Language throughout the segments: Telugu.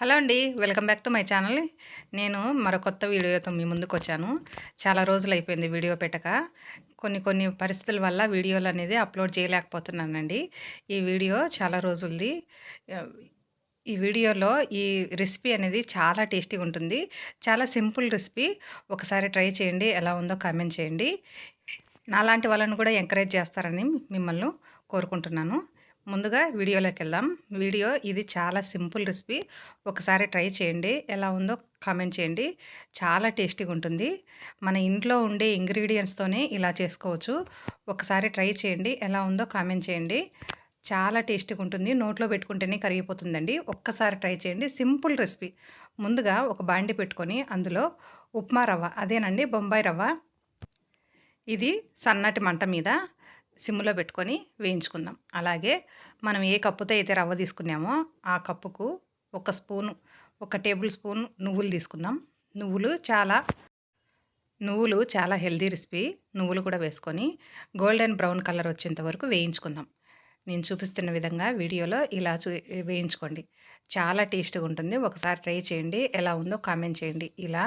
హలో అండి welcome back to my channel. నేను మరో కొత్త వీడియోతో మీ ముందుకు వచ్చాను చాలా రోజులు అయిపోయింది వీడియో పెట్టక. కొన్ని కొన్ని పరిస్థితుల వల్ల వీడియోలు అనేది అప్లోడ్ చేయలేకపోతున్నానండి. ఈ వీడియో చాలా రోజులది. ఈ వీడియోలో ఈ రెసిపీ అనేది చాలా టేస్టీగా ఉంటుంది. చాలా సింపుల్ రెసిపీ. ఒకసారి ట్రై చేయండి ఎలా ఉందో కామెంట్ చేయండి. నాలాంటి వాళ్ళని కూడా ఎంకరేజ్ చేస్తారని మిమ్మల్ని కోరుకుంటున్నాను. ముందుగా వీడియోలోకి వెళ్దాం వీడియో ఇది చాలా సింపుల్ రెసిపీ. ఒకసారి ట్రై చేయండి. ఎలా ఉందో కామెంట్ చేయండి. చాలా టేస్టీగా ఉంటుంది మన ఇంట్లో ఉండే ఇంగ్రీడియంట్స్తోనే ఇలా చేసుకోవచ్చు. ఒకసారి ట్రై చేయండి. ఎలా ఉందో కామెంట్ చేయండి. చాలా టేస్టీగా ఉంటుంది నోట్లో పెట్టుకుంటేనే కరిగిపోతుందండి. ఒక్కసారి ట్రై చేయండి. Simple recipe. ముందుగా ఒక బాండి పెట్టుకొని అందులో ఉప్మా రవ్వ. అదేనండి బొంబాయి రవ్వ. ఇది సన్నటి మంట మీద సిమ్లో పెట్టుకొని వేయించుకుందాం. అలాగే మనం ఏ కప్పుతో అయితే రవ్వ తీసుకున్నామో ఆ కప్పుకు ఒక స్పూను ఒక టేబుల్ స్పూన్ నువ్వులు తీసుకుందాం. నువ్వులు చాలా నువ్వులు చాలా హెల్దీ రెసిపీ. నువ్వులు కూడా వేసుకొని గోల్డెన్ బ్రౌన్ కలర్ వచ్చేంత వరకు వేయించుకుందాం. నేను చూపిస్తున్న విధంగా వీడియోలో ఇలా చూ వేయించుకోండి. చాలా టేస్ట్గా ఉంటుంది ఒకసారి ట్రై చేయండి. ఎలా ఉందో కామెంట్ చేయండి. ఇలా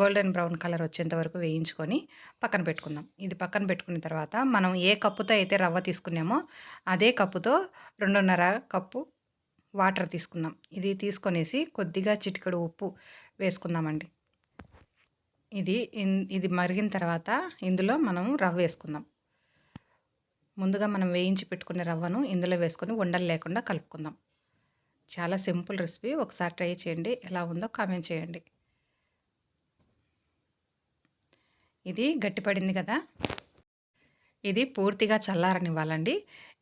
గోల్డెన్ బ్రౌన్ కలర్ వచ్చేంత వరకు వేయించుకొని పక్కన పెట్టుకుందాం. ఇది పక్కన పెట్టుకున్న తర్వాత మనం ఏ కప్పుతో అయితే రవ్వ తీసుకున్నామో అదే కప్పుతో రెండున్నర కప్పు వాటర్ తీసుకుందాం. ఇది తీసుకొనేసి కొద్దిగా చిటికడు ఉప్పు వేసుకుందామండి. ఇది ఇది మరిగిన తర్వాత ఇందులో మనం రవ్వ వేసుకుందాం. ముందుగా మనం వేయించి పెట్టుకునే రవ్వను ఇందులో వేసుకొని ఉండలు లేకుండా కలుపుకుందాం. చాలా సింపుల్ రెసిపీ. ఒకసారి ట్రై చేయండి. ఎలా ఉందో కామెంట్ చేయండి. ఇది గట్టిపడింది కదా. ఇది పూర్తిగా చల్లారనివ్వాలండి.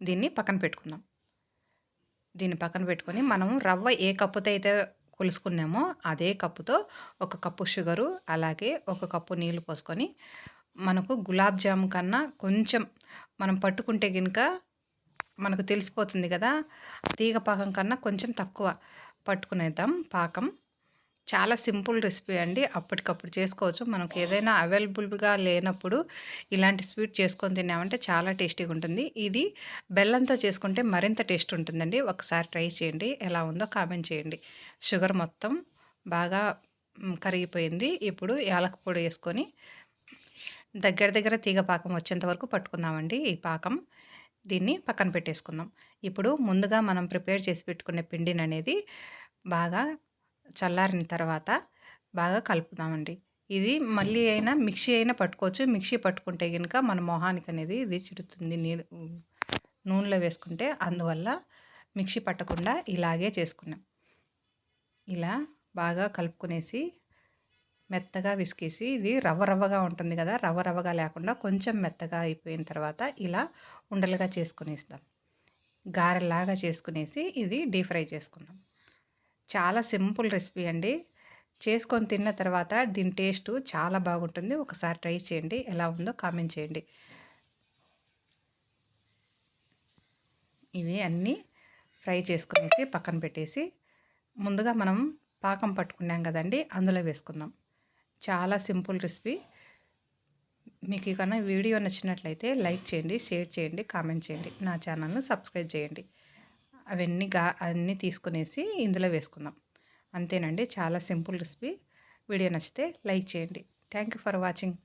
దీన్ని పక్కన పెట్టుకుందాం. దీన్ని పక్కన పెట్టుకొని మనం రవ్వ ఏ కప్పుతో అయితే కొలుసుకున్నామో అదే కప్పుతో ఒక కప్పు షుగరు అలాగే ఒక కప్పు నీళ్ళు పోసుకొని మనకు గులాబ్ జామ్ కన్నా కొంచెం మనం పట్టుకుంటే కనుక మనకు తెలిసిపోతుంది కదా. తీగ పాకం కన్నా కొంచెం తక్కువ పట్టుకునేద్దాం పాకం. చాలా సింపుల్ రెసిపీ అండి. అప్పటికప్పుడు చేసుకోవచ్చు. మనకు ఏదైనా అవైలబుల్గా లేనప్పుడు ఇలాంటి స్వీట్ చేసుకొని తిన్నామంటే చాలా టేస్టీగా ఉంటుంది. ఇది బెల్లంతో చేసుకుంటే మరింత టేస్ట్ ఉంటుందండి. ఒకసారి ట్రై చేయండి. ఎలా ఉందో కామెంట్ చేయండి. షుగర్ మొత్తం బాగా కరిగిపోయింది. ఇప్పుడు యాలక పొడి వేసుకొని దగ్గర దగ్గర తీగ పాకం వచ్చేంత వరకు పట్టుకుందామండి ఈ పాకం. దీన్ని పక్కన పెట్టేసుకుందాం. ఇప్పుడు ముందుగా మనం ప్రిపేర్ చేసి పెట్టుకునే పిండిని అనేది బాగా చల్లారిన తర్వాత బాగా కలుపుదామండి. ఇది మళ్ళీ అయినా మిక్సీ అయినా పట్టుకోవచ్చు. మిక్సీ పట్టుకుంటే కనుక మన మొహానికి అనేది ఇది చిడుతుంది నీరు నూనెలో వేసుకుంటే. అందువల్ల మిక్సీ పట్టకుండా ఇలాగే చేసుకున్నాం. ఇలా బాగా కలుపుకునేసి మెత్తగా విసికేసి ఇది రవ్వ రవ్వగా ఉంటుంది కదా రవ్వ రవ్వగా లేకుండా కొంచెం మెత్తగా అయిపోయిన తర్వాత ఇలా ఉండలుగా చేసుకునేస్తాం. గారెలాగా చేసుకునేసి ఇది డీప్ ఫ్రై చేసుకుందాం. చాలా సింపుల్ రెసిపీ అండి. చేసుకొని తిన్న తర్వాత దీని టేస్ట్ చాలా బాగుంటుంది. ఒకసారి ట్రై చేయండి. ఎలా ఉందో కామెంట్ చేయండి. ఇవి అన్నీ ఫ్రై చేసుకునేసి పక్కన పెట్టేసి ముందుగా మనం పాకం పట్టుకున్నాం కదండి అందులో వేసుకుందాం. చాలా సింపుల్ రెసిపీ. మీకు కన్నా వీడియో నచ్చినట్లయితే లైక్ చేయండి షేర్ చేయండి కామెంట్ చేయండి. నా ఛానల్ను సబ్స్క్రైబ్ చేయండి. అవన్నీ గా అన్నీ తీసుకునేసి ఇందులో వేసుకుందాం. అంతేనండి చాలా సింపుల్ రెసిపీ. వీడియో నచ్చితే లైక్ చేయండి. Thank you for watching.